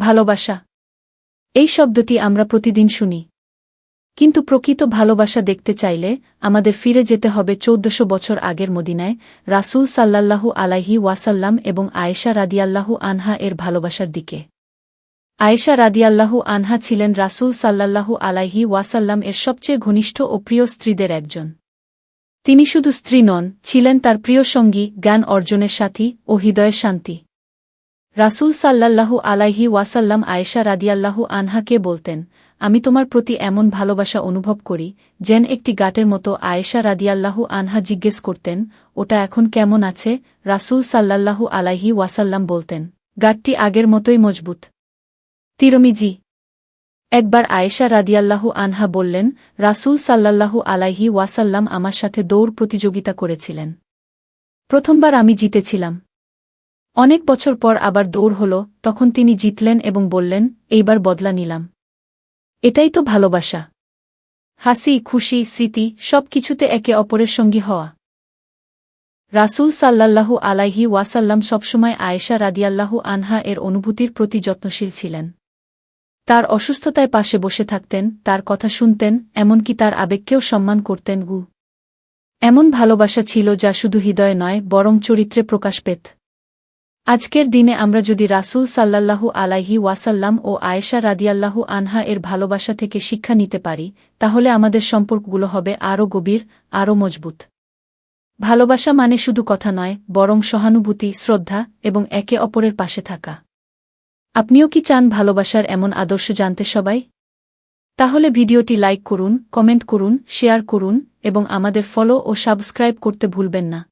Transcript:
ভালোবাসা। এই শব্দটি আমরা প্রতিদিন শুনি। কিন্তু প্রকৃত ভালোবাসা দেখতে চাইলে আমাদের ফিরে যেতে হবে চৌদ্দশো বছর আগের মদিনায় রাসূল সাল্লাল্লাহু আলাইহি ওয়াসাল্লাম এবং আয়েশা রাদিয়াল্লাহু আনহা এর ভালোবাসার দিকে। আয়েশা রাদিয়াল্লাহু আনহা ছিলেন রাসূল সাল্লাল্লাহু আলাইহি ওয়াসাল্লাম এর সবচেয়ে ঘনিষ্ঠ ও প্রিয় স্ত্রীদের একজন। তিনি শুধু স্ত্রী নন, ছিলেন তার প্রিয় সঙ্গী, জ্ঞান অর্জনের সাথী ও হৃদয়ের শান্তি। রাসূল সাল্লাল্লাহু আলাইহি ওয়াসাল্লাম আয়েশা রাদিয়াল্লাহু আনহাকে বলতেন, আমি তোমার প্রতি এমন ভালোবাসা অনুভব করি, যেন একটি গাটের মতো আয়েশা রাদিয়াল্লাহু আনহা জিজ্ঞেস করতেন, ওটা এখন কেমন আছে? রাসূল সাল্লাল্লাহু আলাইহি ওয়াসাল্লাম বলতেন, গাটটি আগের মতোই মজবুত। তিরমিজি একবার আয়েশা রাদিয়াল্লাহু আনহা বললেন, রাসূল সাল্লাল্লাহু আলাইহি ওয়াসাল্লাম আমার সাথে দৌড় প্রতিযোগিতা করেছিলেন। প্রথমবার আমি জিতেছিলাম। অনেক বছর পর আবার দৌড় হল, তখন তিনি জিতলেন এবং বললেন, এইবার বদলা নিলাম। এটাই তো ভালোবাসা। হাসি, খুশি, স্মৃতি, সব কিছুতে একে অপরের সঙ্গী হওয়া। রাসূল সাল্লাল্লাহু আলাইহি ওয়াসাল্লাম সবসময় আয়েশা রাদিয়াল্লাহু আনহা এর অনুভূতির প্রতি যত্নশীল ছিলেন। তার অসুস্থতায় পাশে বসে থাকতেন, তার কথা শুনতেন, এমনকি তার আবেগকেও সম্মান করতেন গু। এমন ভালোবাসা ছিল যা শুধু হৃদয়ে নয়, বরং চরিত্রে প্রকাশ পেত। আজকের দিনে আমরা যদি রাসূল সাল্লাল্লাহু আলাইহি ওয়াসাল্লাম ও আয়েশা রাদিয়াল্লাহু আনহা এর ভালোবাসা থেকে শিক্ষা নিতে পারি, তাহলে আমাদের সম্পর্কগুলো হবে আরও গভীর, আরও মজবুত। ভালোবাসা মানে শুধু কথা নয়, বরং সহানুভূতি, শ্রদ্ধা এবং একে অপরের পাশে থাকা। আপনিও কি চান ভালোবাসার এমন আদর্শ জানতে সবাই? তাহলে ভিডিওটি লাইক করুন, কমেন্ট করুন, শেয়ার করুন এবং আমাদের ফলো ও সাবস্ক্রাইব করতে ভুলবেন না।